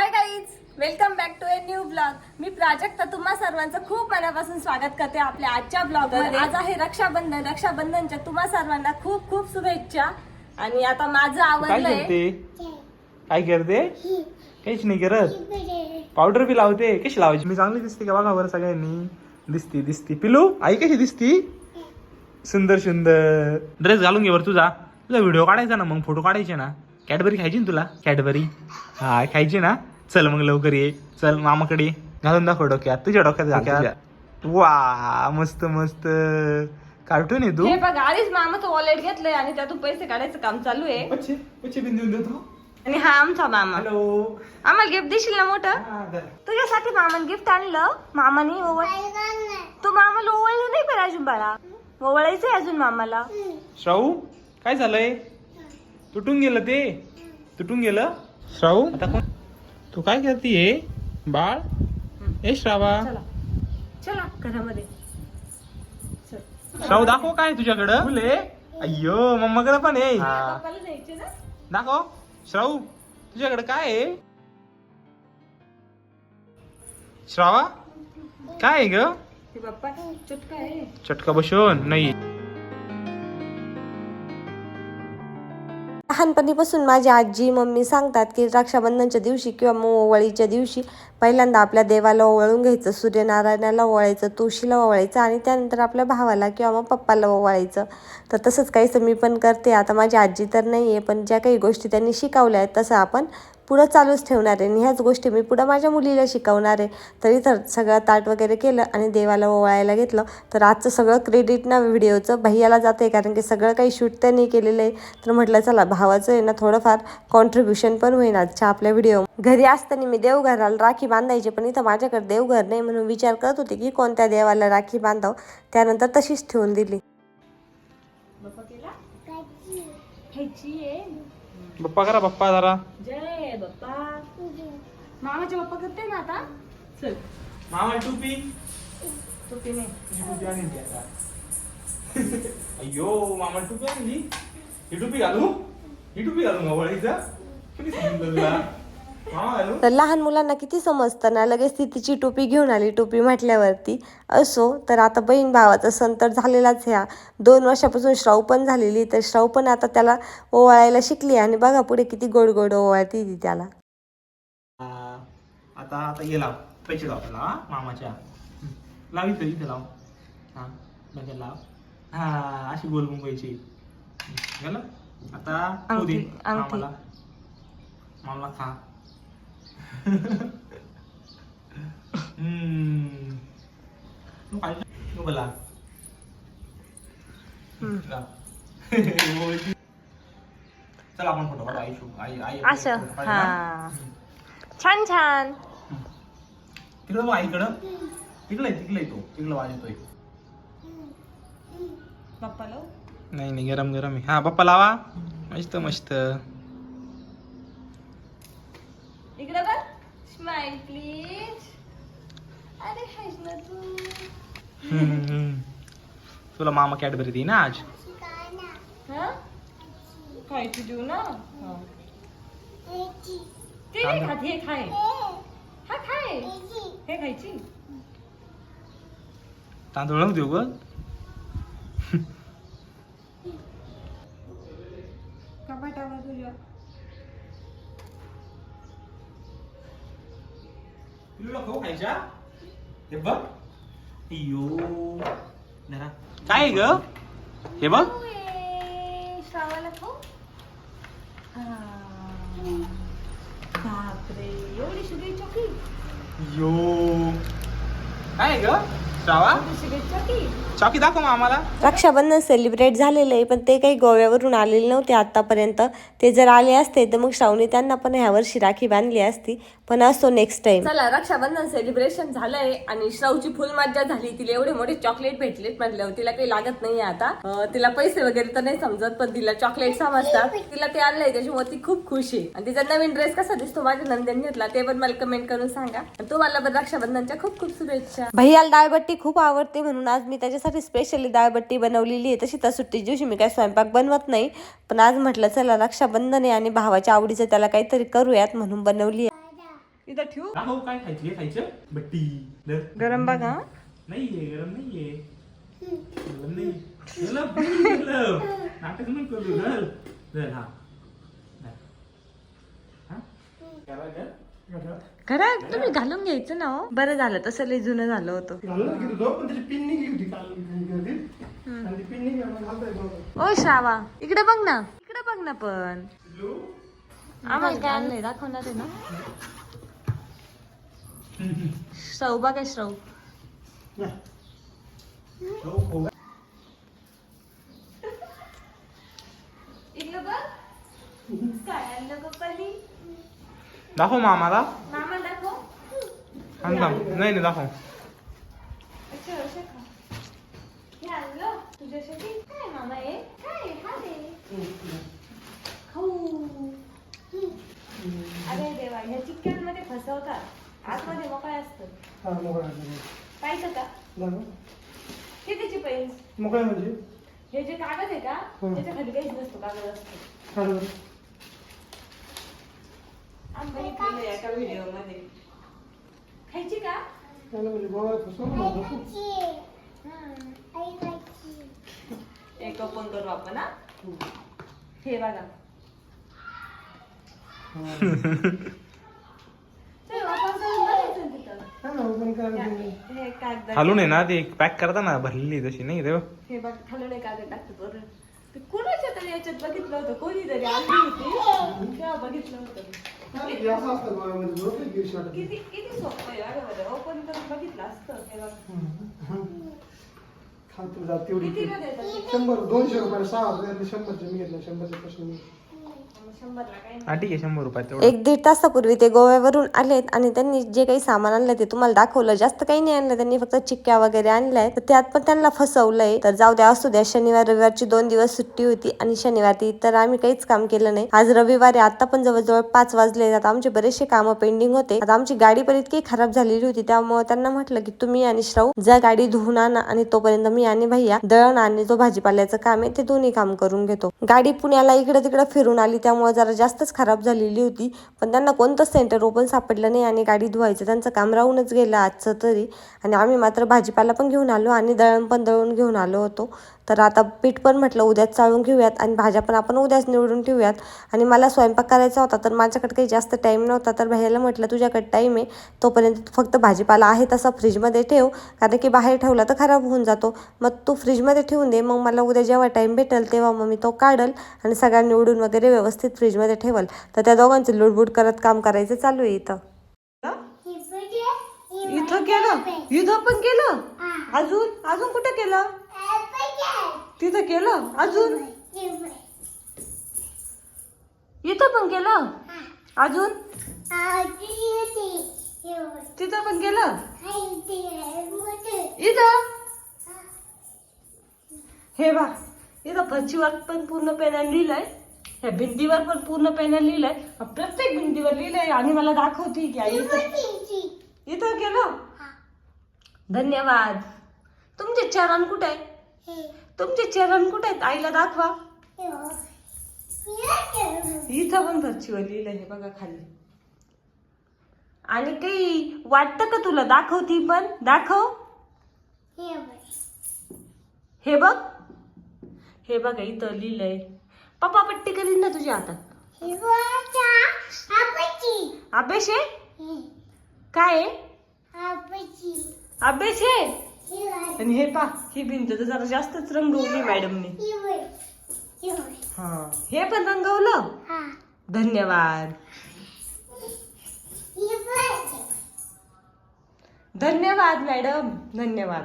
Hi guys welcome back to a new blog मी प्राजक्ता तुम्हा सर्वांचं खूप मनापासून स्वागत करते आपल्या आजच्या ब्लॉगमध्ये. आज आहे रक्षाबंधन. रक्षाबंधनच्या तुम्हा सर्वांना खूप खूप शुभेच्छा. आणि आता माझं काय आवडलंय करते? काय करते? काहीच नाही करत. पावडर बी लावते. कशी लावायची? मी चांगली दिसते का बघा बरं सगळ्यांनी? दिसती दिसती. पिलू आई कशी दिसती? सुंदर सुंदर. ड्रेस घालून घे बरं तुझा. तुझा व्हिडिओ काढायचा ना मग? फोटो काढायचे ना? कॅडबरी खायची ना तुला? कॅडबरी हा खायची ना? चल मग लवकर ये. चल मामाकडे. घालून दाखव डोक्यात. तुझ्या डोक्यात तुझ्या. वा मस्त मस्त. कार्टून आहे तू. हे बघ आधीच मामाचं वॉलेट घेतलंय आणि त्यातून पैसे काढायचं काम चालू आहे. पच्चे पच्चे बिंदू देतो. आणि हा आमचा मामा. हॅलो आम्हाला गिफ्ट देशील ना मोठं? तुझ्यासाठी मामाने गिफ्ट आणलं. मामाने ओवळ तू मामाला ओवळलं नाही पण अजून बाळा? ओवळायचंय अजून मामाला. श्राऊ काय झालंय? तुटून गेलं ते. तुटून गेलं. श्राऊ आता कोण तू काय करतीये बाळ? ए श्रावा. चला. चला घरामध्ये. श्राऊ दाखव काय तुझ्याकडं? फुले. अय्यो मम्माकडे पण आहे. पप्पाला जायचे ना? दाखव. श्राऊ तुझ्याकडे काय आहे? श्रावा काय आहे ग? ते बाप्पा चुटका आहे. चटका बसून नाही. लहानपणीपासून माझी आजी मम्मी सांगतात की रक्षाबंधनच्या दिवशी किंवा मग दिवशी पहिल्यांदा आपल्या देवाला ओवाळून घ्यायचं सूर्यनारायणाला ओवाळायचं तुळशीला ओवाळायचं आणि त्यानंतर आपल्या भावाला किंवा मग पप्पाला ओवाळायचं. तर तसंच काहीसं मी पण करते. आता माझी आजी तर नाही आहे पण ज्या काही गोष्टी त्यांनी शिकवल्या आहेत तसं आपण पुढं चालूच ठेवणार आहे आणि ह्याच गोष्टी मी पुढं माझ्या मुलीला शिकवणार आहे. तरी तर सगळं ताट वगैरे केलं आणि देवाला ओवाळायला घेतलं. तर आजचं सगळं क्रेडिट ना व्हिडिओचं भैयाला जाते कारण की सगळं काही शूट त्यांनी केलेलं आहे. तर म्हटलं चला भावाचं आहे ना थोडंफार कॉन्ट्रीब्युशन पण होईल आजच्या आपल्या व्हिडिओ घरी असताना मी देवघराला राखी बांधायची पण इथं माझ्याकडे देवघर नाही म्हणून विचार करत होते की कोणत्या देवाला राखी बांधाव. त्यानंतर तशीच ठेवून दिली. बाप्पा करा पप्पा जरा. जय बाप्पा. मामाचे बाप्पा करते ना आता? चल. मामा टुपी. तू पिणे तुझी टोपी आणली आता. अय्यो मामा टोपी आणली ही टोपी घालू. ही टोपी घालू का वळीचा कुणी सांगितलं तुला? तर लहान मुलांना किती समजतं ना लगेच ती तिची टोपी घेऊन आली टोपी म्हटल्यावरती असो. तर आता बहीण भावाचा सण तर झालेलाच ह्या दोन वर्षापासून श्राऊ पण झालेली तर श्राऊ पण आता त्याला ओवाळायला शिकली आणि बघा पुढे किती गोड गोड ओवाळती ती त्याला. आता आता ये लाव. पैसे लाव हा मामाच्या. हं. लाव इथं इथं लाव. हा डोक्यात लाव. हा अशी गोल मुंबईची झालं? आता मामाला खा. चल आपण फोटो काढू आई आई आई असं. हा. छान छान. तिकडं बघ आईकडं. तिकडं आहे तिकडं तो. तिकडं वाजतोय बाप्पा लाव. नाही नाही गरम गरम आहे. हा पप्पा लावा. मस्त मस्त. इकडे स्माइल प्लीज अरे ना तू. तुला मामा कॅडबरी दे ना आज. हा? खायची देऊ ना? हा. ते नाही खात हे खाय. हा खाय. हे खायची. तांदूळ नको देऊ ग. कपाटावर तुझ्या. खाऊ खायच्या हे बघ अयो जरा काय आहे ग हे बघ श्रावाला खाऊ. बापरे एवढी शुगरी चॉकी यो काय ग श्रावा एवढी शुगरी चॉकी चॉकी दाखव मग आम्हाला. रक्षाबंधन सेलिब्रेट झालेलं आहे पण ते काही गोव्यावरून आलेले नव्हते आत्तापर्यंत ते जर आले असते तर मग श्रावणी त्यांना पण ह्या वर्षी राखी बांधली असती. पण असतो नेक्स्ट टाइम चला रक्षाबंधन सेलिब्रेशन झालंय आणि श्रावची फुल मज्जा झाली. तिला एवढे मोठे चॉकलेट भेटलेत म्हटल्यावर तिला काही लागत नाहीये आता. अं, तिला पैसे वगैरे तर नाही समजत पण तिला चॉकलेट समजतात. तिला ते आणलंय त्याच्यामुळे ती खूप खुश आहे. आणि तिचा नवीन ड्रेस कसा दिसतो? माझ्या नंदन घेतला. ते पण मला कमेंट करून सांगा. आणि तुम्हाला पण रक्षाबंधनच्या खूप खूप शुभेच्छा. भैयाला डाळबट्टी खूप आवडते म्हणून आज मी त्याच्यासाठी स्पेशली डाळबट्टी बनवलेली आहे. तशी तर सुट्टी दिवशी मी काय स्वयंपाक बनवत नाही. पण आज म्हटलं चला रक्षाबंधन आहे आणि भावाच्या आवडीचं त्याला काहीतरी करूयात म्हणून बनवली आहे. इथं ठेवू. दाखव काय खायचं हे खायचं बट्टी धर. गरम बघा. नाहीये गरम नाहीये. गरम नाही. नाटक करू हा. खरा तुम्ही घालून घ्यायचं ना हो. बरं झालं तसं लय जुनं झालं होतं. ओ श्रावा इकडे बघ ना इकडे बघ ना पण. आम्हाला काय? आणलंय दाखवणार आहे ना. श्रव बघा श्रव. हो, हो. इकडे बघ. काय आणलं दाखव मामाला. थांब थांब. नाही नाही दाखव. अरे देवा ह्या चिक्क्यांमध्ये फसवतात आतमध्ये मोकळा असतं. हा. पाहिजे का? दाखव. कितीची पैस? मोकळा म्हणजे? हे जे कागद आहे का? हं. त्याच्याखाली काहीच नसतो कागद असतो. बघितलेलं आहे एका व्हिडिओमध्ये खायची का? त्याला म्हणजे. एक ओपन करू आपण हा? हे बघा. हा. चल, करून बघायचं ना तिथं. हा करायला ते. हे कागद खालून आहे ना ते पॅक करता ना भरलेली तशी नाही रे हे बघ खालून एक कागद टाकतो बरं. ते कोणाच्या तरी याच्यात बघितलं होतं? कोणीतरी आणली होती? तेव्हा बघितलं होतं. असं असतं आहे, वाटत. किती किती सोपं आहे अगं करून बघितलं असतं. खातो तेवढी कितीला देतात ते? शंभर दोनशे रुपये सहा हजार शंभरचे मी घेतले शंभरचे पासून मी हा ठीक आहे शंभर तेवढं. एक दीड तासापूर्वी ते गोव्यावरून आलेत आणि त्यांनी जे काही सामान आणलं ते तुम्हाला दाखवलं. जास्त काही नाही आणलं. त्यांनी फक्त चिक्क्या वगैरे आणल्या तर त्यात पण त्यांना फसवलंय. तर जाऊ द्या असू द्या. शनिवार रविवारची दोन दिवस सुट्टी होती आणि शनिवारी तर आम्ही काहीच काम केलं नाही. आज रविवारी आता पण जवळजवळ पाच वाजले आता आमचे बरेचसे कामं पेंडिंग होते. आता आमची गाडी पण इतकी खराब झालेली होती. त्यामुळे त्यांना म्हटलं की तुम्ही आणि श्राऊ जा गाडी धुवून आणा आणि तोपर्यंत मी आणि भैया दळण आणि जो भाजीपाल्याचं काम आहे ते दोन्ही काम करून घेतो. गाडी पुण्याला इकडे तिकडे फिरून आली त्यामुळे जरा जास्तच खराब झालेली होती. पण त्यांना कोणतंच सेंटर ओपन सापडलं नाही आणि गाडी धुवायचं. त्यांचं काम राहूनच गेलं आजचं तरी. आणि आम्ही मात्र भाजीपाला पण घेऊन आलो आणि दळण पण दळून घेऊन आलो होतो. तर आता पीठ पण म्हटलं उद्याच चाळून घेऊयात आणि भाज्या पण आपण उद्याच निवडून ठेवूयात. आणि मला स्वयंपाक करायचा होता तर माझ्याकडे काही जास्त टाईम नव्हता तर भैयाला म्हटलं तुझ्याकडे टाईम आहे तोपर्यंत तू फक्त भाजीपाला आहे तसा फ्रीजमध्ये ठेव कारण की बाहेर ठेवला तर खराब होऊन जातो. मग तू फ्रीजमध्ये ठेवून दे मग मला उद्या जेव्हा टाईम भेटेल तेव्हा मग मी तो काढल आणि सगळ्या निवडून वगैरे व्यवस्थित फ्रीजमध्ये ठेवल. तर त्या दोघांचं लुडबुड करत काम करायचं चालू आहे इथं. इथं केलं इथं पण केलं अजून? अजून कुठं केलं तिथं केलं? अजून? इथं पण केलं? अजून? तिथं पण केलं? इथं? हे बा इथं फरशीवर पण पूर्ण पेनाने लिहिलंय. ह्या भिंतीवर पण पूर्ण पेनाने लिहिलंय. प्रत्येक भिंतीवर लिहिलंय आणि मला दाखवते की आई इथं इथं केलं? धन्यवाद. तुमचे चरण कुठे? आहे तुमचे चरण कुठे आहेत? आईला दाखवा. इथं पण फरशीवर लिहिलंय हे बघा खाली. आणि काही वाटतं का तुला? दाखवती पण. दाखव. हे बघ. हे बघा इथं लिहिलंय. पप्पा पट्टी करीन ना तुझ्या हातात. अभ्यास आहे? काय आहे. अभ्यास आहे? आणि हे पा ही भिंत तर जरा जास्तच रंगवली मॅडमने. हा हे पण रंगवलं? धन्यवाद. धन्यवाद मॅडम धन्यवाद.